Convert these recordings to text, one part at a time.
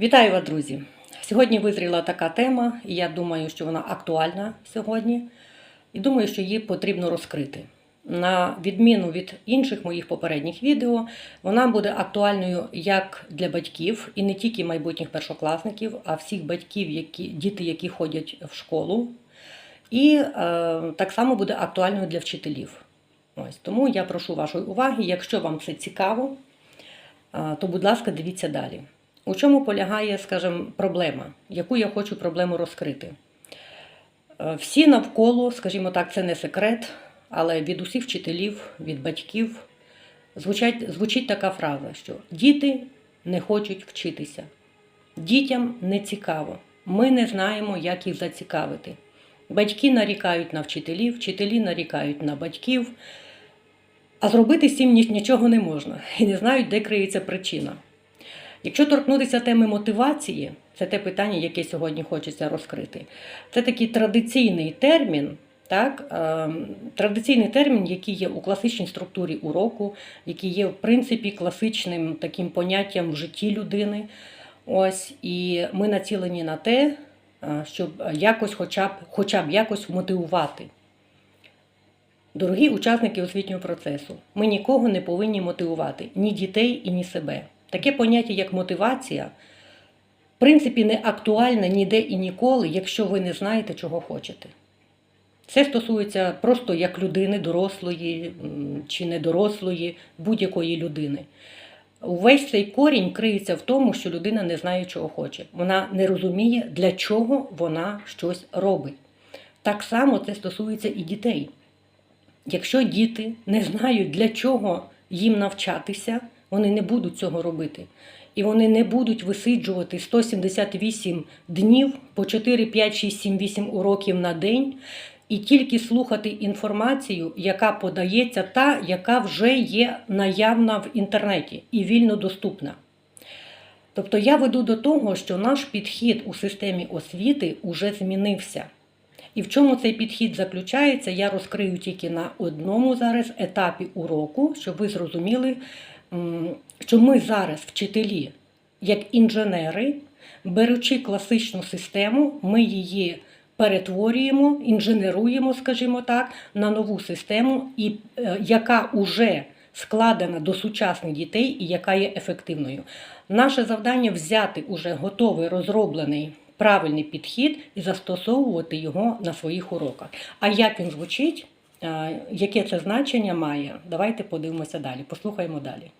Вітаю вас, друзі! Сьогодні визріла така тема, і я думаю, що вона актуальна сьогодні, і думаю, що її потрібно розкрити. На відміну від інших моїх попередніх відео, вона буде актуальною як для батьків, і не тільки майбутніх першокласників, а всіх батьків, які, діти, які ходять в школу. І е, так само буде актуальною для вчителів. Ось тому я прошу вашої уваги. Якщо вам це цікаво, е, то будь ласка, дивіться далі. У чому полягає, скажімо, проблема, яку я хочу проблему розкрити? Е, Всі навколо, скажімо так, це не секрет, але від усіх вчителів, від батьків звучать, звучить така фраза, що діти не хочуть вчитися, дітям не цікаво, ми не знаємо, як їх зацікавити. Батьки нарікають на вчителів, вчителі нарікають на батьків, а зробити з цим нічого не можна і не знають, де криється причина. Якщо торкнутися теми мотивації, це те питання, яке сьогодні хочеться розкрити. Це такий традиційний термін, так, е, традиційний термін, який є у класичній структурі уроку, який є в принципі класичним таким поняттям в житті людини. Ось, і ми націлені на те, е, щоб якось, хоча б, хоча б якось мотивувати. Дорогі учасники освітнього процесу, ми нікого не повинні мотивувати, ні дітей і ні себе. Таке поняття, як мотивація, в принципі, не актуальне ніде і ніколи, якщо ви не знаєте, чого хочете. Це стосується просто як людини, дорослої чи недорослої, будь-якої людини. Увесь цей корінь криється в тому, що людина не знає, чого хоче. Вона не розуміє, для чого вона щось робить. Так само це стосується і дітей. Якщо діти не знають, для чого їм навчатися, вони не будуть цього робити. І вони не будуть висиджувати 178 днів по 4, 5, 6, 7, 8 уроків на день і тільки слухати інформацію, яка подається, та, яка вже є наявна в інтернеті і вільно доступна. Тобто я веду до того, що наш підхід у системі освіти уже змінився. І в чому цей підхід заключається, я розкрию тільки на одному зараз етапі уроку, щоб ви зрозуміли, що ми зараз, вчителі, як інженери, беручи класичну систему, ми її перетворюємо, інженеруємо, скажімо так, на нову систему, і, е, яка уже складена до сучасних дітей і яка є ефективною. Наше завдання взяти уже готовий розроблений правильний підхід і застосовувати його на своїх уроках. А як він звучить, яке це значення має, давайте подивимося далі, послухаємо далі.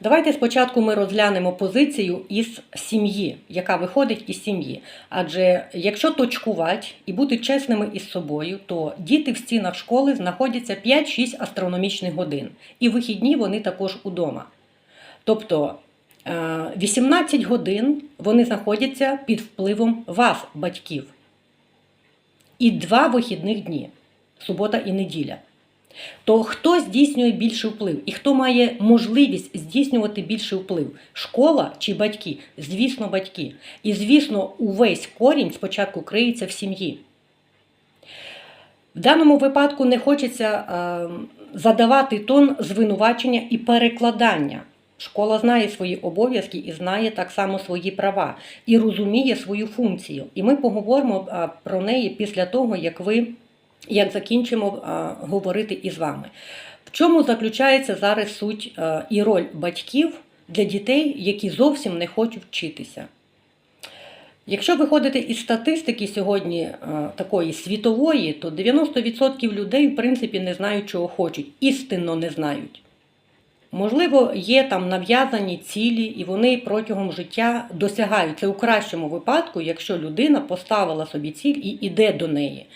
Давайте спочатку ми розглянемо позицію із сім'ї, яка виходить із сім'ї. Адже якщо точкувати і бути чесними із собою, то діти в стінах школи знаходяться 5-6 астрономічних годин, і вихідні вони також удома. Тобто е, 18 годин вони знаходяться під впливом вас, батьків. І два вихідних дні субота і неділя. То хто здійснює більший вплив і хто має можливість здійснювати більший вплив? Школа чи батьки? Звісно, батьки. І звісно, увесь корінь спочатку криється в сім'ї. В даному випадку не хочеться е, задавати тон звинувачення і перекладання. Школа знає свої обов'язки і знає так само свої права, і розуміє свою функцію. І ми поговоримо е, про неї після того, як ви як закінчимо говорити із вами. В чому заключається зараз суть і роль батьків для дітей, які зовсім не хочуть вчитися? Якщо виходити із статистики сьогодні такої світової, то 90% людей, в принципі, не знають, чого хочуть, істинно не знають. Можливо, є там нав'язані цілі, і вони протягом життя досягають. Це у кращому випадку, якщо людина поставила собі ціль і йде до неї.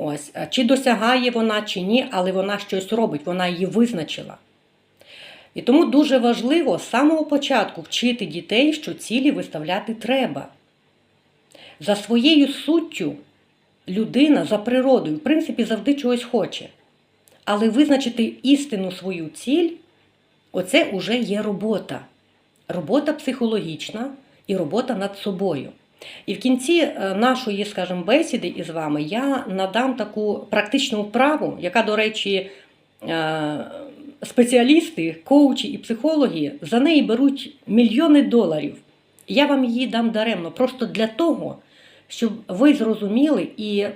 Ось, чи досягає вона, чи ні, але вона щось робить, вона її визначила. І тому дуже важливо з самого початку вчити дітей, що цілі виставляти треба. За своєю суттю людина за природою, в принципі, завжди чогось хоче. Але визначити істинну свою ціль оце вже є робота. Робота психологічна і робота над собою. І в кінці е, нашої, скажімо, бесіди із вами я надам таку практичну вправу, яка, до речі, е, спеціалісти, коучі і психологи за неї беруть мільйони доларів. Я вам її дам даремно, просто для того, щоб ви зрозуміли і,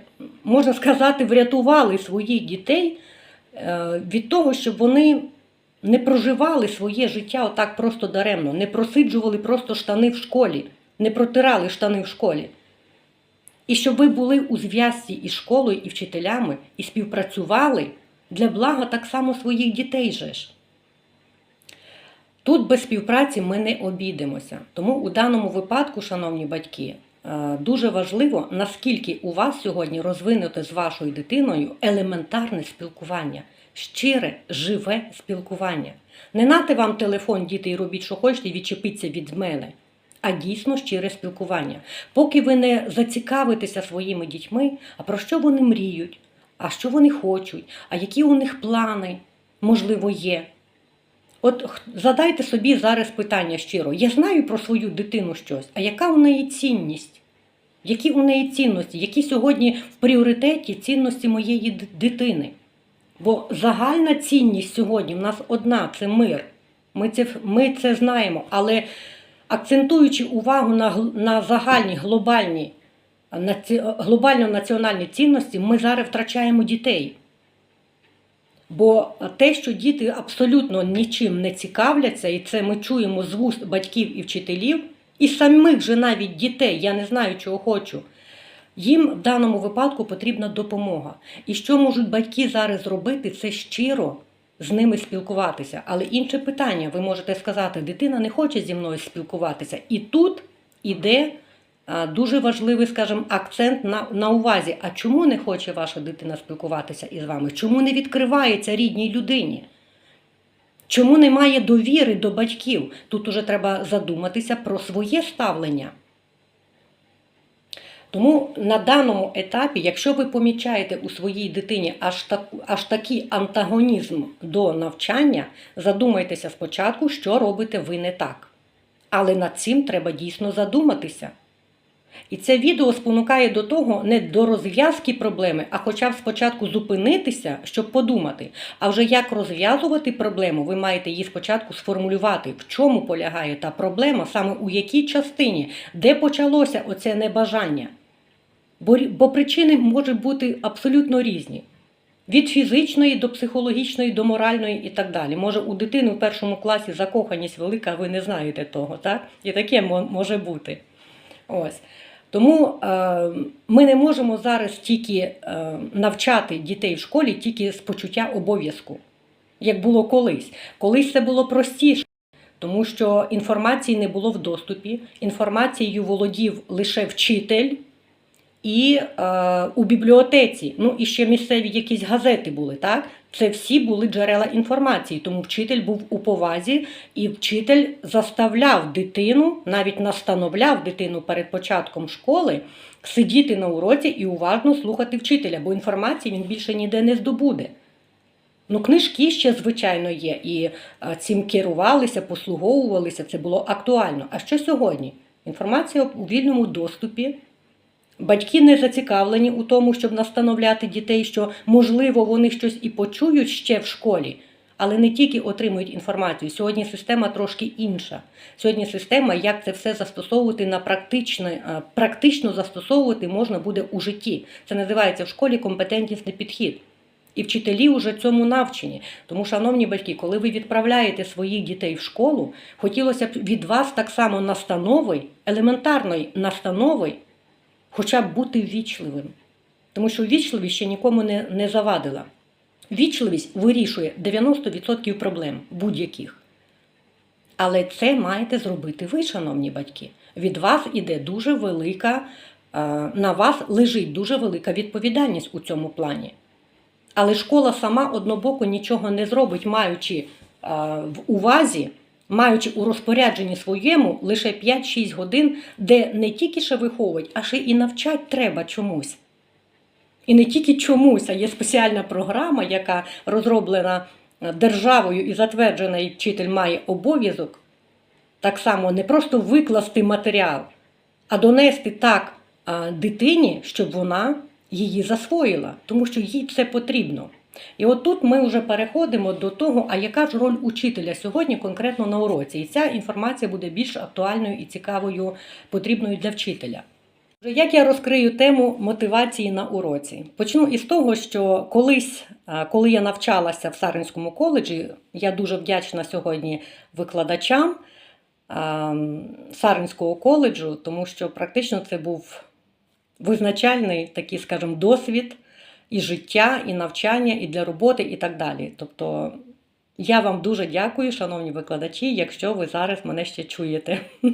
можна сказати, врятували своїх дітей е, від того, щоб вони не проживали своє життя отак просто даремно, не просиджували просто штани в школі, не протирали штани в школі. І щоб ви були у зв'язці із школою і вчителями, і співпрацювали для блага так само своїх дітей же ж. Тут без співпраці ми не обійдемося. Тому у даному випадку, шановні батьки, е, дуже важливо, наскільки у вас сьогодні розвинуте з вашою дитиною елементарне спілкування, щире, живе спілкування. Не нати вам телефон, діти, і робіть, що хочете, і відчепіться від мене, а дійсно щире спілкування. Поки ви не зацікавитеся своїми дітьми, а про що вони мріють, а що вони хочуть, а які у них плани, можливо, є. От задайте собі зараз питання щиро. Я знаю про свою дитину щось, а яка у неї цінність? Які у неї цінності? Які сьогодні в пріоритеті цінності моєї дитини? Бо загальна цінність сьогодні в нас одна це мир. Ми це, ми це знаємо, але акцентуючи увагу на, на загальні глобальні, наці- глобально-національні цінності, ми зараз втрачаємо дітей. Бо те, що діти абсолютно нічим не цікавляться, і це ми чуємо з вуст батьків і вчителів, і самих же навіть дітей, я не знаю, чого хочу. Їм в даному випадку потрібна допомога. І що можуть батьки зараз зробити, це щиро з ними спілкуватися. Але інше питання, ви можете сказати, дитина не хоче зі мною спілкуватися. І тут іде дуже важливий, скажімо, акцент на, на увазі. А чому не хоче ваша дитина спілкуватися із вами? Чому не відкривається рідній людині? Чому немає довіри до батьків? Тут уже треба задуматися про своє ставлення. Тому на даному етапі, якщо ви помічаєте у своїй дитині аж, так, аж такий антагонізм до навчання, задумайтеся спочатку, що робите ви не так. Але над цим треба дійсно задуматися. І це відео спонукає до того не до розв'язки проблеми, а хоча б спочатку зупинитися, щоб подумати. А вже як розв'язувати проблему, ви маєте її спочатку сформулювати, в чому полягає та проблема, саме у якій частині, де почалося оце небажання. Бо, причини можуть бути абсолютно різні. Від фізичної до психологічної, до моральної і так далі. Може, у дитини в першому класі закоханість велика, ви не знаєте того, так? І таке може бути. Ось. Тому е, ми не можемо зараз тільки е, навчати дітей в школі тільки з почуття обов'язку, як було колись. Колись це було простіше, тому що інформації не було в доступі, інформацією володів лише вчитель і е, у бібліотеці. Ну і ще місцеві якісь газети були, так? Це всі були джерела інформації, тому вчитель був у повазі, і вчитель заставляв дитину, навіть настановляв дитину перед початком школи сидіти на уроці і уважно слухати вчителя, бо інформації він більше ніде не здобуде. Ну, книжки ще, звичайно, є, і цим керувалися, послуговувалися, це було актуально. А що сьогодні? Інформація у вільному доступі. Батьки не зацікавлені у тому, щоб настановляти дітей, що можливо вони щось і почують ще в школі, але не тільки отримують інформацію. Сьогодні система трошки інша. Сьогодні система, як це все застосовувати на практичне, е, практично застосовувати можна буде у житті. Це називається в школі компетентнісний підхід. І вчителі вже цьому навчені. Тому, шановні батьки, коли ви відправляєте своїх дітей в школу, хотілося б від вас так само настанови, елементарної настанови, хоча б бути ввічливим. Тому що ввічливість ще нікому не, не завадила. Ввічливість вирішує 90% проблем будь-яких. Але це маєте зробити ви, шановні батьки. Від вас іде дуже велика, е, на вас лежить дуже велика відповідальність у цьому плані. Але школа сама однобоко нічого не зробить, маючи е, в увазі, маючи у розпорядженні своєму лише 5-6 годин, де не тільки ще виховують, а ще і навчать треба чомусь. І не тільки чомусь, а є спеціальна програма, яка розроблена е, державою і затверджена, і вчитель має обов'язок так само не просто викласти матеріал, а донести так дитині, щоб вона її засвоїла, тому що їй це потрібно. І от тут ми вже переходимо до того, а яка ж роль учителя сьогодні конкретно на уроці. І ця інформація буде більш актуальною і цікавою, потрібною для вчителя. Як я розкрию тему мотивації на уроці? Почну із того, що колись, коли я навчалася в Саринському коледжі, я дуже вдячна сьогодні викладачам Саринського коледжу, тому що практично це був визначальний такий, скажімо, досвід і життя, і навчання, і для роботи, і так далі. Тобто я вам дуже дякую, шановні викладачі, якщо ви зараз мене ще чуєте.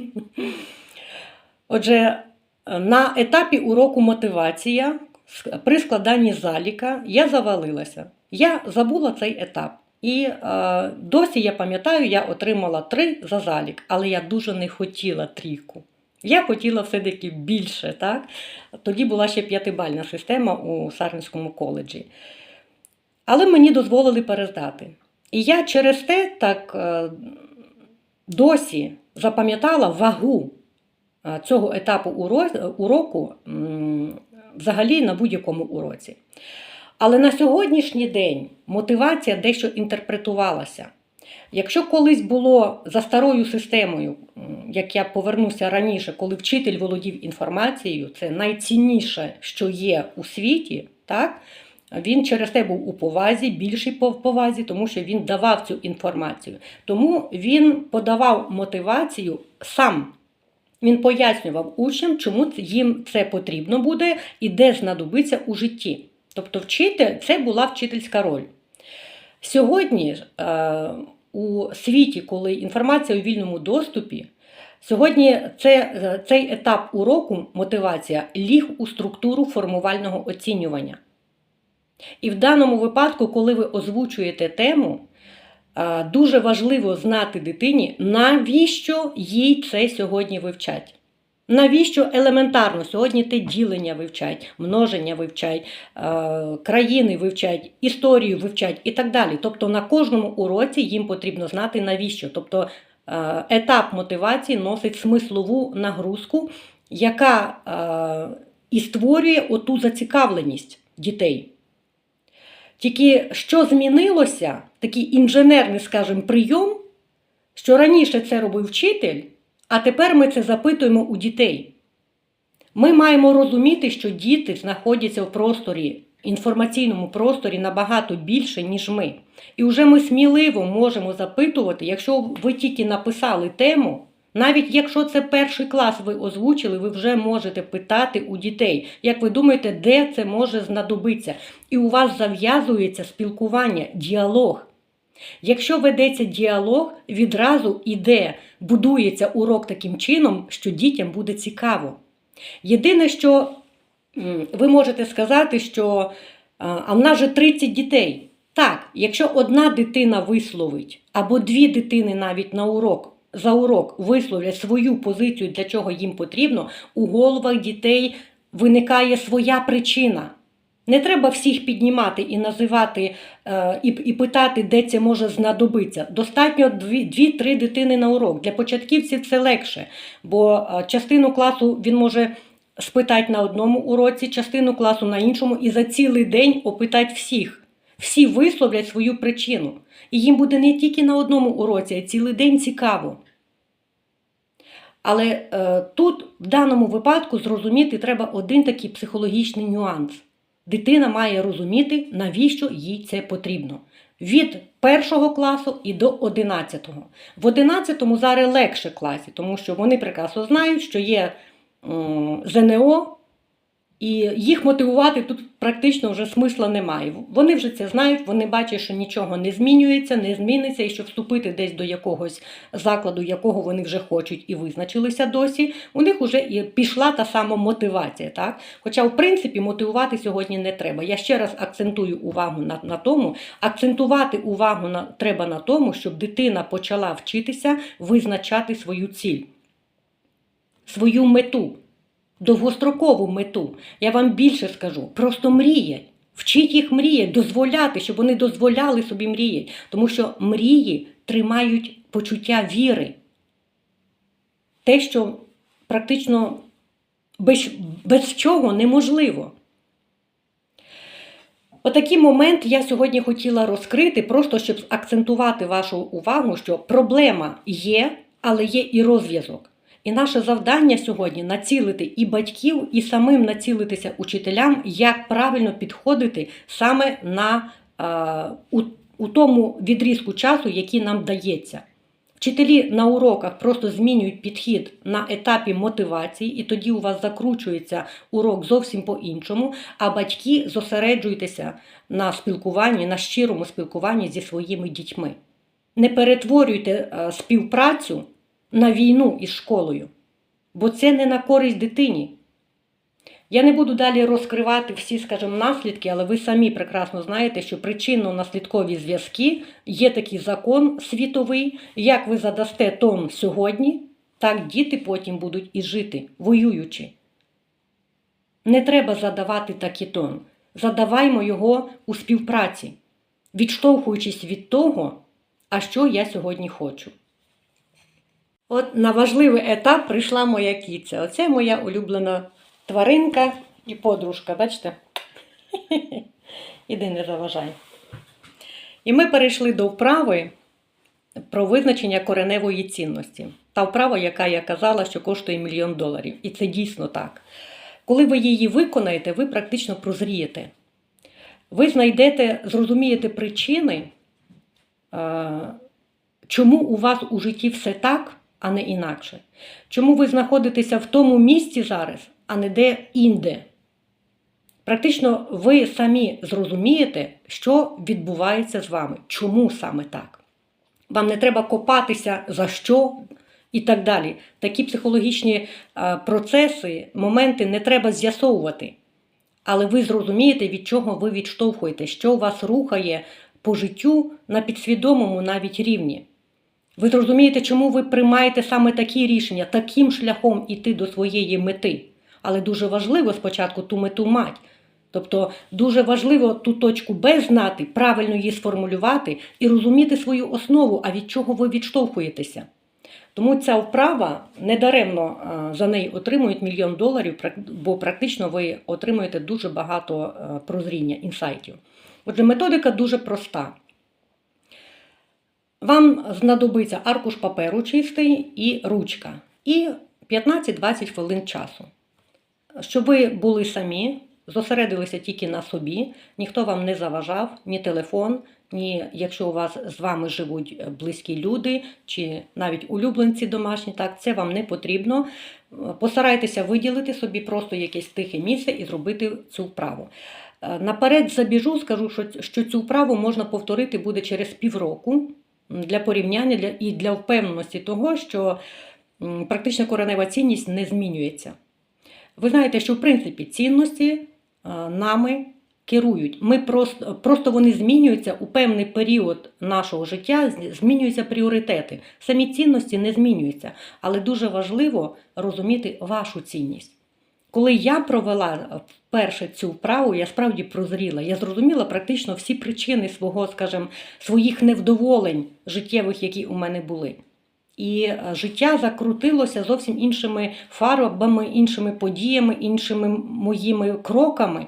Отже, на етапі уроку мотивація при складанні заліка я завалилася. Я забула цей етап. І е, досі я пам'ятаю, я отримала три за залік, але я дуже не хотіла трійку. Я хотіла все-таки більше. Так? Тоді була ще п'ятибальна система у Сарненському коледжі. Але мені дозволили перездати. І я через те так е, досі запам'ятала вагу е, цього етапу уроку взагалі на будь-якому уроці. Але на сьогоднішній день мотивація дещо інтерпретувалася. Якщо колись було за старою системою, як я повернуся раніше, коли вчитель володів інформацією, це найцінніше, що є у світі, так? він через те був у повазі, більшій пов- повазі, тому що він давав цю інформацію. Тому він подавав мотивацію сам. Він пояснював учням, чому їм це потрібно буде і де знадобиться у житті. Тобто, вчитель це була вчительська роль. Сьогодні е, у світі, коли інформація у вільному доступі, сьогодні це, цей етап уроку мотивація ліг у структуру формувального оцінювання. І в даному випадку, коли ви озвучуєте тему, дуже важливо знати дитині, навіщо їй це сьогодні вивчать. Навіщо елементарно сьогодні те ділення вивчать, множення вивчать, е, країни вивчать, історію вивчать і так далі. Тобто на кожному уроці їм потрібно знати навіщо. Тобто е, етап мотивації носить смислову нагрузку, яка е, і створює оту зацікавленість дітей. Тільки що змінилося, такий інженерний, скажімо, прийом, що раніше це робив вчитель, а тепер ми це запитуємо у дітей. Ми маємо розуміти, що діти знаходяться в просторі, інформаційному просторі набагато більше, ніж ми. І вже ми сміливо можемо запитувати, якщо ви тільки написали тему, навіть якщо це перший клас ви озвучили, ви вже можете питати у дітей, як ви думаєте, де це може знадобитися. І у вас зав'язується спілкування, діалог. Якщо ведеться діалог, відразу іде, будується урок таким чином, що дітям буде цікаво. Єдине, що ви можете сказати, що а в нас же 30 дітей. Так, якщо одна дитина висловить, або дві дитини навіть на урок, за урок висловлять свою позицію, для чого їм потрібно, у головах дітей виникає своя причина. Не треба всіх піднімати і називати е, і, і питати, де це може знадобитися. Достатньо дві-три дитини на урок. Для початківців це легше, бо е, частину класу він може спитати на одному уроці, частину класу на іншому, і за цілий день опитати всіх. Всі висловлять свою причину. І їм буде не тільки на одному уроці, а цілий день цікаво. Але е, тут, в даному випадку, зрозуміти треба один такий психологічний нюанс. Дитина має розуміти, навіщо їй це потрібно. Від першого класу і до одинадцятого. В одинадцятому зараз легше класі, тому що вони прекрасно знають, що є ЗНО, і їх мотивувати тут практично вже смисла немає. Вони вже це знають, вони бачать, що нічого не змінюється, не зміниться, і щоб вступити десь до якогось закладу, якого вони вже хочуть і визначилися досі, у них вже і пішла та сама мотивація. Так? Хоча, в принципі, мотивувати сьогодні не треба. Я ще раз акцентую увагу на, на тому, акцентувати увагу на, треба на тому, щоб дитина почала вчитися визначати свою ціль, свою мету довгострокову мету. Я вам більше скажу, просто мріять. Вчіть їх мріяти, дозволяти, щоб вони дозволяли собі мріяти. Тому що мрії тримають почуття віри. Те, що практично без, без чого неможливо. Отакий момент я сьогодні хотіла розкрити, просто щоб акцентувати вашу увагу, що проблема є, але є і розв'язок. І наше завдання сьогодні націлити і батьків, і самим націлитися учителям, як правильно підходити саме на, е, у, у тому відрізку часу, який нам дається. Вчителі на уроках просто змінюють підхід на етапі мотивації, і тоді у вас закручується урок зовсім по-іншому, а батьки зосереджуйтеся на спілкуванні, на щирому спілкуванні зі своїми дітьми. Не перетворюйте е, співпрацю на війну із школою, бо це не на користь дитині. Я не буду далі розкривати всі, скажімо, наслідки, але ви самі прекрасно знаєте, що причинно-наслідкові зв'язки є такий закон світовий. Як ви задасте тон сьогодні, так діти потім будуть і жити, воюючи. Не треба задавати такий тон. Задаваймо його у співпраці, відштовхуючись від того, а що я сьогодні хочу. От на важливий етап прийшла моя кіця. Оце моя улюблена тваринка і подружка, бачите? Іди не заважай. І ми перейшли до вправи про визначення кореневої цінності. Та вправа, яка я казала, що коштує мільйон доларів. І це дійсно так. Коли ви її виконаєте, ви практично прозрієте. Ви знайдете, зрозумієте причини, е, чому у вас у житті все так, а не інакше. Чому ви знаходитеся в тому місці зараз, а не де інде. Практично ви самі зрозумієте, що відбувається з вами, чому саме так. Вам не треба копатися за що і так далі. Такі психологічні процеси, моменти не треба з'ясовувати. Але ви зрозумієте, від чого ви відштовхуєте, що вас рухає по життю на підсвідомому навіть рівні. Ви зрозумієте, чому ви приймаєте саме такі рішення, таким шляхом іти до своєї мети. Але дуже важливо спочатку ту мету мати. Тобто дуже важливо ту точку Б знати, правильно її сформулювати і розуміти свою основу, а від чого ви відштовхуєтеся. Тому ця вправа недаремно е, за неї отримують мільйон доларів, бо практично ви отримуєте дуже багато е, прозріння, інсайтів. Отже, методика дуже проста. Вам знадобиться аркуш паперу чистий і ручка, і 15-20 хвилин часу. Щоб ви були самі, зосередилися тільки на собі, ніхто вам не заважав, ні телефон, ні якщо у вас з вами живуть близькі люди чи навіть улюбленці домашні, так це вам не потрібно. Постарайтеся виділити собі просто якесь тихе місце і зробити цю вправу. Наперед забіжу, скажу, що цю вправу можна повторити буде через півроку для порівняння і для впевненості того, що практична коренева цінність не змінюється. Ви знаєте, що в принципі цінності е, нами керують. Ми Просто просто вони змінюються у певний період нашого життя, змінюються пріоритети. Самі цінності не змінюються, але дуже важливо розуміти вашу цінність. Коли я провела вперше цю вправу, я справді прозріла. Я зрозуміла практично всі причини свого, скажімо, своїх невдоволень життєвих, які у мене були. І е, життя закрутилося зовсім іншими фарбами, іншими подіями, іншими моїми кроками.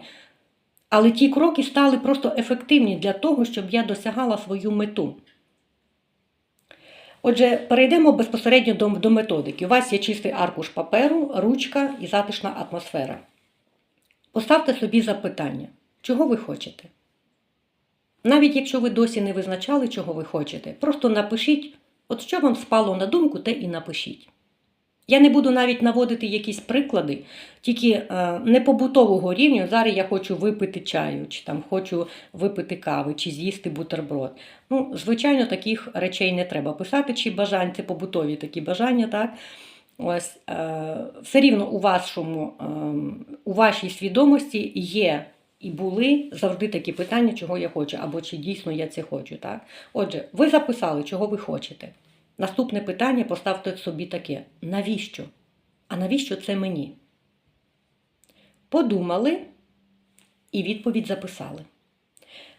Але ті кроки стали просто ефективні для того, щоб я досягала свою мету. Отже, перейдемо безпосередньо до, до методики. У вас є чистий аркуш паперу, ручка і затишна атмосфера. Поставте собі запитання, чого ви хочете. Навіть якщо ви досі не визначали, чого ви хочете, просто напишіть, от що вам спало на думку, те і напишіть. Я не буду навіть наводити якісь приклади, тільки е, не побутового рівня. Зараз я хочу випити чаю, чи там хочу випити кави, чи з'їсти бутерброд. Ну, Звичайно, таких речей не треба писати, чи бажань, це побутові такі бажання. так? Ось, е, Все рівно у вашому, е, у вашій свідомості є і були завжди такі питання, чого я хочу, або чи дійсно я це хочу. так? Отже, ви записали, чого ви хочете. Наступне питання поставте собі таке: навіщо? А навіщо це мені? Подумали і відповідь записали.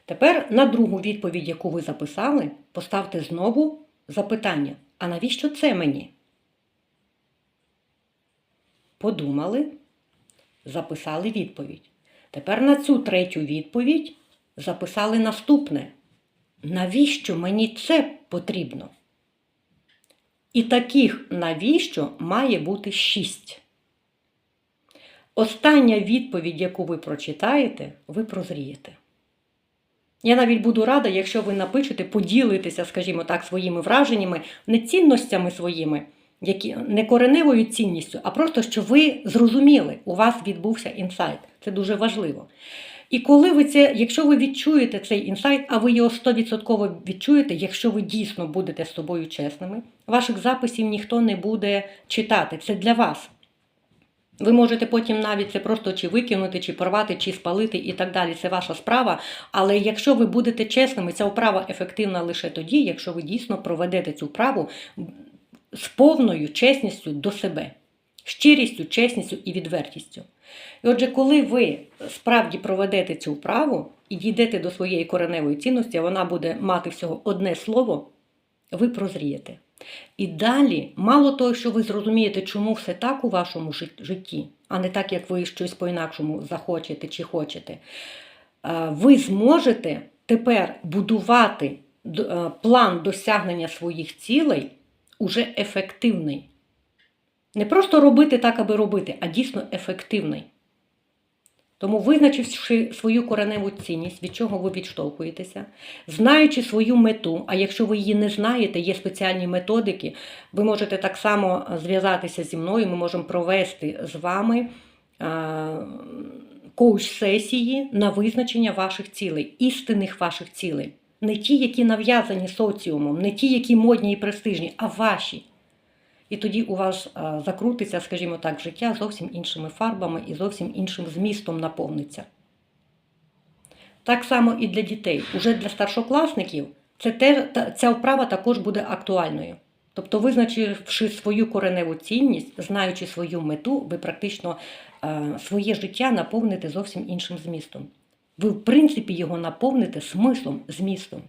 Тепер на другу відповідь, яку ви записали, поставте знову запитання: а навіщо це мені? Подумали, записали відповідь. Тепер на цю третю відповідь записали наступне. Навіщо мені це потрібно? І таких навіщо має бути шість. Остання відповідь, яку ви прочитаєте, ви прозрієте. Я навіть буду рада, якщо ви напишете, поділитеся, скажімо так, своїми враженнями, не цінностями своїми, які не кореневою цінністю, а просто що ви зрозуміли, у вас відбувся інсайт. Це дуже важливо. І коли ви це, якщо ви відчуєте цей інсайт, а ви його 100% відчуєте, якщо ви дійсно будете з собою чесними, ваших записів ніхто не буде читати. Це для вас. Ви можете потім навіть це просто чи викинути, чи порвати, чи спалити і так далі. Це ваша справа. Але якщо ви будете чесними, ця вправа ефективна лише тоді, якщо ви дійсно проведете цю вправу з повною чесністю до себе, щирістю, чесністю і відвертістю. І отже, коли ви справді проведете цю вправу і дійдете до своєї кореневої цінності, а вона буде мати всього одне слово, ви прозрієте. І далі, мало того, що ви зрозумієте, чому все так у вашому житті, а не так, як ви щось по-інакшому захочете чи хочете, ви зможете тепер будувати е, план досягнення своїх цілей уже ефективний. Не просто робити так, аби робити, а дійсно ефективний. Тому, визначивши свою кореневу цінність, від чого ви відштовхуєтеся, знаючи свою мету, а якщо ви її не знаєте, є спеціальні методики, ви можете так само зв'язатися зі мною, ми можемо провести з вами коуч-сесії на визначення ваших цілей, істинних ваших цілей. Не ті, які нав'язані соціумом, не ті, які модні і престижні, а ваші. І тоді у вас закрутиться, скажімо так, життя зовсім іншими фарбами і зовсім іншим змістом наповниться. Так само і для дітей. Уже для старшокласників це те, ця вправа також буде актуальною. Тобто, визначивши свою кореневу цінність, знаючи свою мету, ви практично е, своє життя наповните зовсім іншим змістом. Ви, в принципі, його наповните смислом, змістом.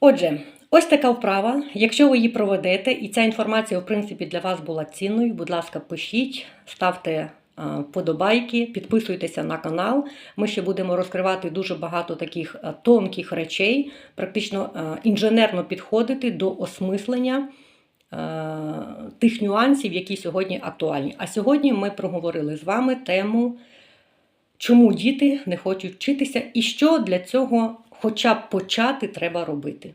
Отже, ось така вправа. Якщо ви її проведете, і ця інформація, в принципі, для вас була цінною, будь ласка, пишіть, ставте вподобайки, підписуйтеся на канал. Ми ще будемо розкривати дуже багато таких тонких речей, практично інженерно підходити до осмислення тих нюансів, які сьогодні актуальні. А сьогодні ми проговорили з вами тему. Чому діти не хочуть вчитися і що для цього хоча б почати треба робити?